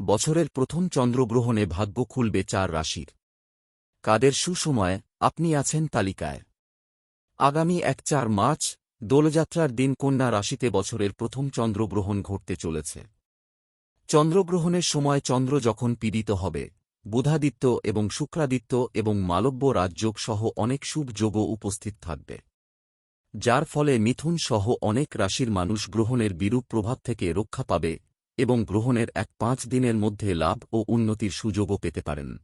বছরের প্রথম চন্দ্রগ্রহণে ভাগ্য খুলবে চার রাশির। কাদের সুসময় আপনি আছেন তালিকায়। আগামী এক চার মার্চ, দোলযাত্রার দিন কন্যা রাশিতে বছরের প্রথম চন্দ্রগ্রহণ ঘটতে চলেছে। চন্দ্রগ্রহণের সময় চন্দ্র যখন পীড়িত হবে, বুধাদিত্য এবং শুক্রাদিত্য এবং মালব্য রাজযোগ সহ অনেক শুভ যোগও উপস্থিত থাকবে। যার ফলে মিথুন সহ অনেক রাশির মানুষ গ্রহণের বিরূপ প্রভাব থেকে রক্ষা পাবে এবং গ্রহণের এক পাঁচ দিনের মধ্যে লাভ ও উন্নতির সুযোগও পেতে পারেন।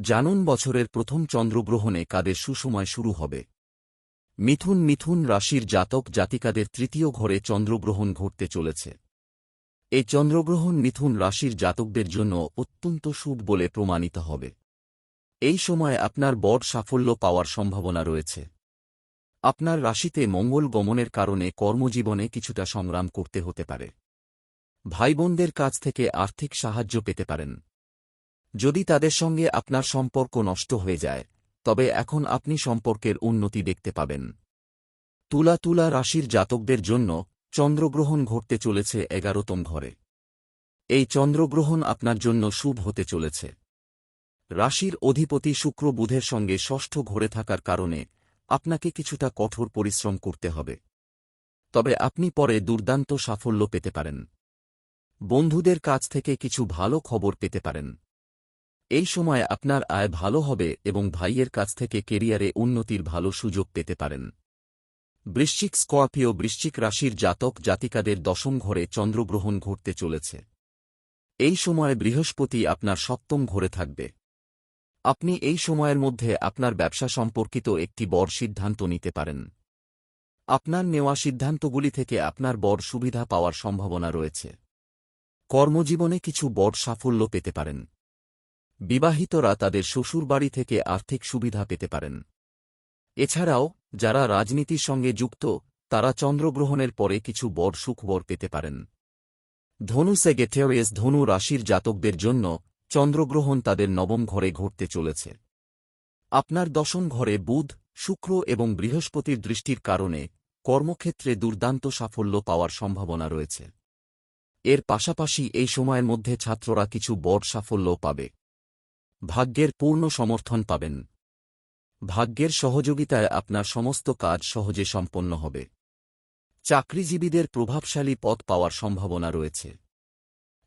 জানুন বছরের প্রথম চন্দ্রগ্রহণে কাদের সুসময় শুরু হবে। মিথুন মিথুন রাশির জাতক জাতিকাদের তৃতীয় ঘরে চন্দ্রগ্রহণ ঘটতে চলেছে। এই চন্দ্রগ্রহণ মিথুন রাশির জাতকদের জন্য অত্যন্ত শুভ বলে প্রমাণিত হবে। এই সময় আপনার বড় সাফল্য পাওয়ার সম্ভাবনা রয়েছে। আপনার রাশিতে মঙ্গল গমনের কারণে কর্মজীবনে কিছুটা সংগ্রাম করতে হতে পারে। ভাইবোনদের কাছ থেকে আর্থিক সাহায্য পেতে পারেন। যদি তাদের সঙ্গে আপনার সম্পর্ক নষ্ট হয়ে যায়, তবে এখন আপনি সম্পর্কের উন্নতি দেখতে পাবেন। তুলা তুলা রাশির জাতকদের জন্য চন্দ্রগ্রহণ ঘটতে চলেছে এগারোতম ঘরে। এই চন্দ্রগ্রহণ আপনার জন্য শুভ হতে চলেছে। রাশির অধিপতি শুক্র বুধের সঙ্গে ষষ্ঠ ঘরে থাকার কারণে আপনাকে কিছুটা কঠোর পরিশ্রম করতে হবে। তবে আপনি পরে দুর্দান্ত সাফল্য পেতে পারেন। বন্ধুদের কাছ থেকে কিছু ভালো খবর পেতে পারেন। এই সময় আপনার আয় ভালো হবে এবং ভাইয়ের কাছ থেকে কেরিয়ারে উন্নতির ভালো সুযোগ পেতে পারেন। বৃশ্চিক স্কর্পিও বৃশ্চিক রাশির জাতক জাতিকাদের দশম ঘরে চন্দ্রগ্রহণ ঘটতে চলেছে। এই সময় বৃহস্পতি আপনার সপ্তম ঘরে থাকবে। আপনি এই সময়ের মধ্যে আপনার ব্যবসা সম্পর্কিত একটি বড় সিদ্ধান্ত নিতে পারেন। আপনার নেওয়া সিদ্ধান্তগুলি থেকে আপনার বড় সুবিধা পাওয়ার সম্ভাবনা রয়েছে। কর্মজীবনে কিছু বড় সাফল্য পেতে পারেন। বিবাহিতরা তাদের শ্বশুরবাড়ি থেকে আর্থিক সুবিধা পেতে পারেন। এছাড়াও, যারা রাজনীতির সঙ্গে যুক্ত, তারা চন্দ্রগ্রহণের পরে কিছু বড় সুখবর পেতে পারেন। ধনু সেগেটেরিয়াস ধনু রাশির জাতকদের জন্য চন্দ্রগ্রহণ তাদের নবম ঘরে ঘটতে চলেছে। আপনার দশম ঘরে বুধ, শুক্র এবং বৃহস্পতির দৃষ্টির কারণে কর্মক্ষেত্রে দুর্দান্ত সাফল্য পাওয়ার সম্ভাবনা রয়েছে। এর পাশাপাশি এই সময়ের মধ্যে ছাত্ররা কিছু বড় সাফল্য পাবে। ভাগ্যের পূর্ণ সমর্থন পাবেন। ভাগ্যের সহযোগিতায় আপনার সমস্ত কাজ সহজে সম্পন্ন হবে। চাকরিজীবীদের প্রভাবশালী পদ পাওয়ার সম্ভাবনা রয়েছে।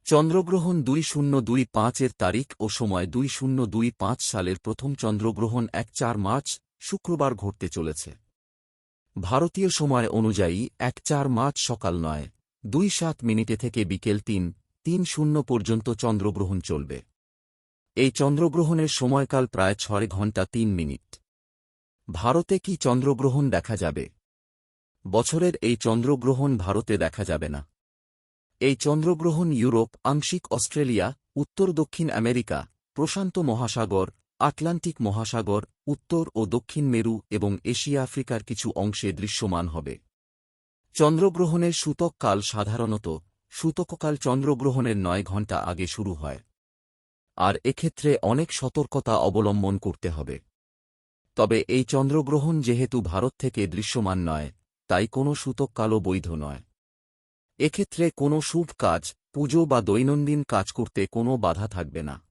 চন্দ্রগ্রহণ দুই শূন্য দুই পাঁচের তারিখ ও সময় দুই শূন্য দুই পাঁচ সালের প্রথম চন্দ্রগ্রহণ এক চার মার্চ, শুক্রবার ঘটতে চলেছে। ভারতীয় সময় অনুযায়ী এক চার মার্চ সকাল নয়। দুই সাত মিনিটে থেকে বিকেল তিন তিন শূন্য পর্যন্ত চন্দ্রগ্রহণ চলবে। এই চন্দ্রগ্রহণের সময়কাল প্রায় ছয় ঘণ্টা তিন মিনিট। ভারতে কি চন্দ্রগ্রহণ দেখা যাবে? বছরের এই চন্দ্রগ্রহণ ভারতে দেখা যাবে না। এই চন্দ্রগ্রহণ ইউরোপ, আংশিক অস্ট্রেলিয়া, উত্তর দক্ষিণ আমেরিকা, প্রশান্ত মহাসাগর, আটলান্টিক মহাসাগর, উত্তর ও দক্ষিণ মেরু এবং এশিয়া আফ্রিকার কিছু অংশে দৃশ্যমান হবে। চন্দ্রগ্রহণের সূতককাল সাধারণত সূতককাল চন্দ্রগ্রহণের নয় ঘণ্টা আগে শুরু হয়। আর এক্ষেত্রে অনেক সতর্কতা অবলম্বন করতে হবে। তবে এই চন্দ্রগ্রহণ যেহেতু ভারত থেকে দৃশ্যমান নয়, তাই কোনো সূতককালও বৈধ নয়। এক্ষেত্রে কোনো শুভ কাজ, পুজো বা দৈনন্দিন কাজ করতে কোনো বাধা থাকবে না।